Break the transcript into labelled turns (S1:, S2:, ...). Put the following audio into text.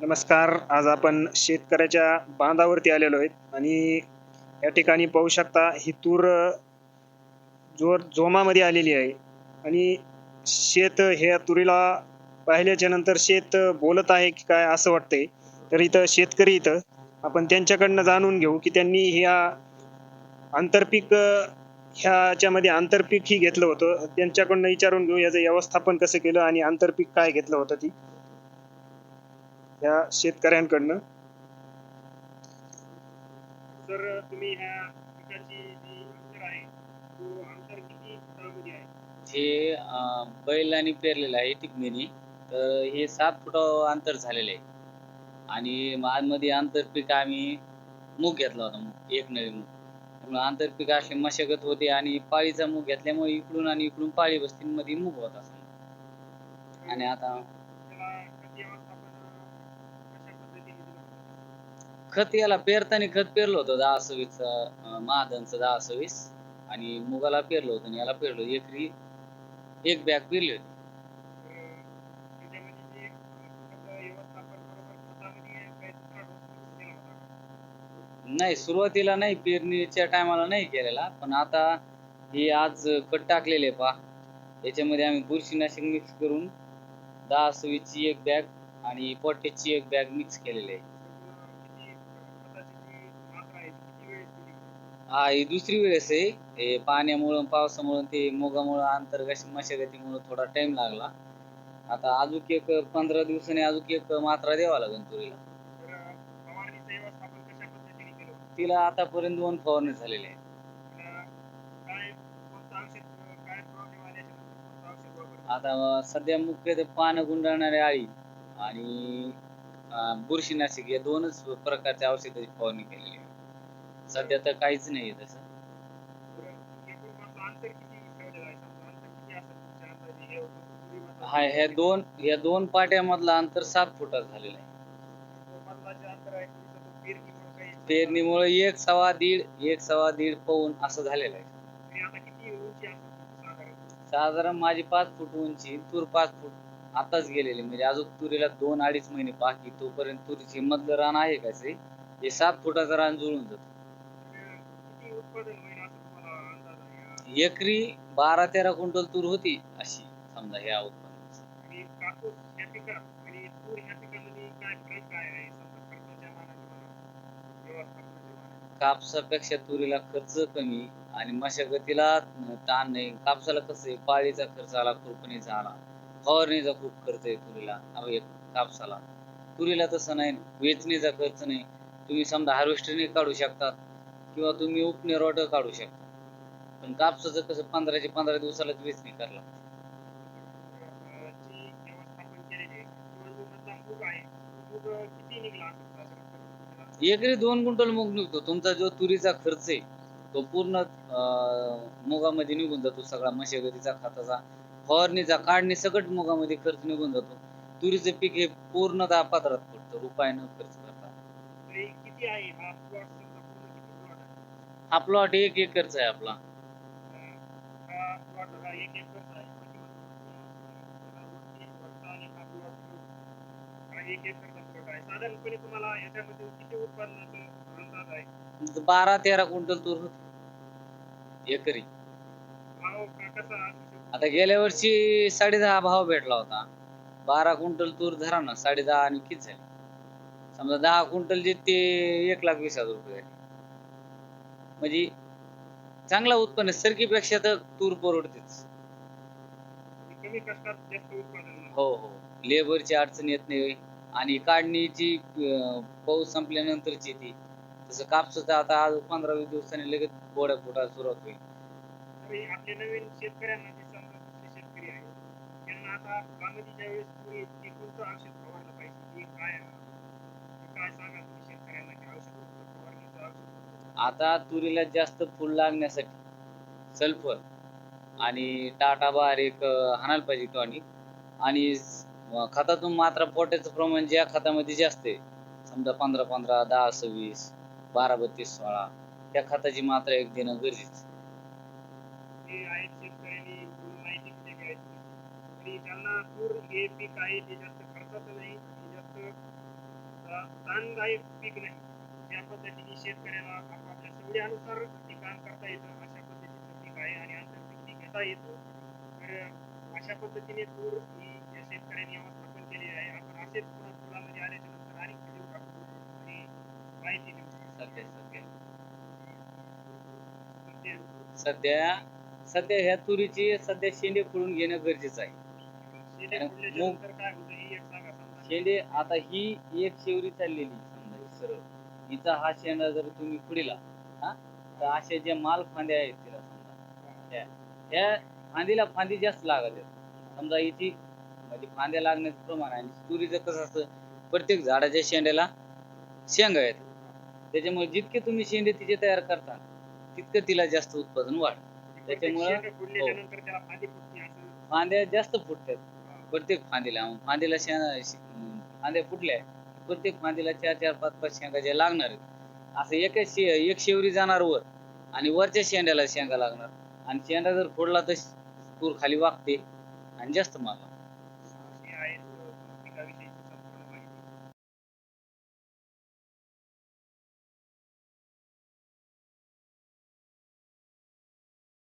S1: नमस्कार. आज आपण शेतकऱ्याच्या बांधावरती आलेलो आहेत आणि या ठिकाणी पाहू शकता ही तूर जोर जोमामध्ये आलेली आहे. आणि शेत हे तुरीला पाहिल्याच्या नंतर शेत बोलत आहे की काय असं वाटतंय. तर इथं शेतकरी इथं आपण त्यांच्याकडनं जाणून घेऊ की त्यांनी ह्या आंतरपीक ह्याच्यामध्ये आंतरपीक ही घेतलं होतं. त्यांच्याकडनं विचारून घेऊ याचं व्यवस्थापन कसं केलं आणि आंतरपीक काय घेतलं होतं ती. या शेतकऱ्यांकडनं. तर तुम्ही ह्या पिकाची जी अंतर आहे तो अंतर किती फुटामध्ये आहे?
S2: हे अं, बैलांनी पेरलेलं आहे टिकमीनी. तर हे सात फुट अंतर झालेलं आहे. आणि आतमध्ये आंतरपीक आम्ही मूग घेतला होता मूग एक नळी मूग. त्यामुळे आंतरपीक असले मशागत होते आणि पाळीचा मूग घेतल्यामुळे इकडून आणि इकडून पाळी बस्तीमध्ये मूग होता. आणि आता
S1: त्याला खत व्यवस्थापन कशा पद्धतीने दिलं होतं?
S2: खत याला पेरताना खत पेरलं होतं दहा सव्वीस महादनचं दहा सव्वीस आणि मुगाला पेरलं होतं आणि याला पेरलो एकरी एक बॅग पेरली होती. नाही सुरुवातीला नाही पेरणीच्या टायमाला नाही केलेला. पण आता हे आज कट टाकलेले पा याच्यामध्ये आम्ही बुरशीनाशक मिक्स करून दहा सव्वीसची एक बॅग आणि पोटॅशची एक बॅग मिक्स केलेली आहे
S1: किती खताची जी मात्रा आहे ती किती वेळेस दिली
S2: हा ही दुसरी वेळेस आहे. हे पाण्यामुळं पावसामुळं ते मोगामुळं आंतर कशी मशागतीमुळं थोडा टाइम लागला. आता अजून एक पंधरा दिवसांनी अजून एक मात्रा द्यावा लागेल तुरीला.
S1: तर फवारणीचं व्यवस्थापन कशा पद्धतीने केलं होतं?
S2: तिला आतापर्यंत दोन फवारणी झालेले आहे
S1: तर काय कोणतं औषध काय प्रॉब्लेम कोणतं औषध वापरलं
S2: आता सध्या मुख्य ते पानं गुंडाळणारी आळी आणि अं, बुरशीनाशक या दोनच प्रकारच्या औषधाची फवारणी केलेली आहे. सध्या तर काहीच नाही तसं.
S1: हा
S2: ह्या दोन ह्या दोन पाट्यामधलं अंतर सात फुटात झालेलं आहे.
S1: पेरणीमुळे
S2: एक सवा दीड एक सवा दीड पाऊन असं झालेलं आहे.
S1: साधारण
S2: माझी पाच फूट उंची तूर पाच फूट आताच गेलेली. म्हणजे अजून तुरीला दोन अडीच महिने बाकी तोपर्यंत तुरीची मधलं रान आहे का हे सात फुटाचं रान जुळून जातं.
S1: उत्पादन होईल असं तुम्हाला अंदाज आहे या?
S2: एकरी बारा तेरा क्विंटल तूर होती अशी समजा ह्या उत्पन्नाची
S1: आणि कापूस ह्या पिकात आणि तूर ह्या पिकामध्ये काय फरक काय आहे? समजा खर्चाच्या मानाने म्हणा व्यवस्थापनाच्या मानाने.
S2: कापसापेक्षा तुरीला खर्च कमी आणि मशागतीला ताण नाही. कापसाला कसं आहे? पाळीचा खर्च आला खुरपणीचा आला. फवारणीचा खूप खर्च आहे तुरीला. अहो, एक कापसाला. तुरीला तसं नाही. वेचणीचा खर्च नाही. तुम्ही समजा हार्वेस्टरने काढू शकतात किंवा तुम्ही उपनेर रोट काढू शकता. पण कापसाचं कसं पंधराचे पंधरा दिवसालाच वेचणी करायला लागते. एकरी दोन क्विंटल मूग निघतो. तुमचा जो तुरीचा खर्च आहे तो पूर्ण अं, मुगामध्ये निघून जातो. सगळा मशागतीचा खताचा फवारणीचा काढणी सकट मुगामध्ये खर्च निघून जातो. तुरीचं पीक हे पूर्णतः पात्रात पडतं. रुपयानं न खर्च करता
S1: किती आहे? हा समजा पूर्ण किती प्लॉट आहे
S2: हा प्लॉट एक एकरचा आहे आपला. बारा तेरा क्विंटल तूर होती. एकरी. आता गेल्या वर्षी साडेदहा भाव भेटला होता. बारा क्विंटल तूर धरा ना साडेदहा आणि किती झाले? समजा दहा क्विंटल जे ते एक लाख वीस हजार रुपये झाले. म्हणजे चांगला उत्पन्न. सरकीपेक्षा तर तूर परवडतेच.
S1: कमी कष्टात जास्त उत्पादन
S2: हो हो. लेबरची अडचण येत नाही. आणि काढणीची अं, पाऊस संपल्यानंतरची ती. तसं कापसाचं आता आज पंधरा वीस दिवसांनी लगेच गोड्या फुटायला सुरुवात होईल
S1: आपले नवीन शेतकऱ्यांना जे समजा दुसरे शेतकरी आहे त्यांना आता फुलामध्ये ज्यावेळेस तुम्ही ते कोणतं औषध फवारलं पाहिजे. हे काय आहे? हे काय सांगा तुम्ही शेतकऱ्यांना की औषध कोणतं फवारणीचं औषध
S2: आता तुरीला जास्त फुल लागण्यासाठी सल्फर आणि टाटा बार एक अं, हाणायला पाहिजे टॉनिक. आणि खतातून मात्रा पोट्याचं प्रमाण ज्या खतामध्ये जास्त आहे समजा पंधरा पंधरा दहा सव्वीस बारा बत्तीस सोळा त्या खताची मात्रा एक देणं गरजेचं
S1: त्यांना तूर हे पीक आहे ते जास्त खर्चाचं नाही जास्त ताणदायक पीक नाही. त्या पद्धतीने शेतकऱ्याला आपापल्या सवडीनुसार ते काम करता येतं अशा पद्धतीचं पीक आहे आणि आंतरपीक पीक घेता येतं. तर अशा पद्धतीने तूर ही या शेतकऱ्यांनी व्यवस्थापन केली आहे आपण असेच पुन्हा तुलामध्ये आल्याच्यानंतर आणि व्हिडिओ टाकू आणि माहिती देऊ
S2: सध्या सध्या. सध्या. सध्या ह्या तुरीची सध्या शेंडे फोडून घेणं गरजेचं आहे.
S1: शेंडे हे
S2: आता ही एक शेवरी चाललेली समजा सरळ. हिचा हा शेंडा जर तुम्ही पुढीला हा तर अशा ज्या माल फांद्या आहेत तिला समजा त्या त्या फांदीला फांदी जास्त लागत समजा हिची म्हणजे फांद्या लागण्याचं प्रमाण आहे आणि तुरीचं कसं असतं प्रत्येक झाडाच्या शेंड्याला शेंगा आहेत. त्याच्यामुळे जितके तुम्ही शेंडे तिचे तयार करता तितकं तिला जास्त उत्पादन वाढ त्याच्यामुळं- हो. फांद्या जास्त फुटतात. प्रत्येक फांदीला फांदीला फांद्या फुटल्या प्रत्येक फांदीला चार चार पाच पाच शेंगा ज्या लागणार आहेत. असं एकच शे एक शेवरी जाणार वर आणि वरच्या शेंड्याला शेंगा लागणार. आणि शेंडा जर फोडला तर तूर खाली वागते आणि जास्त माल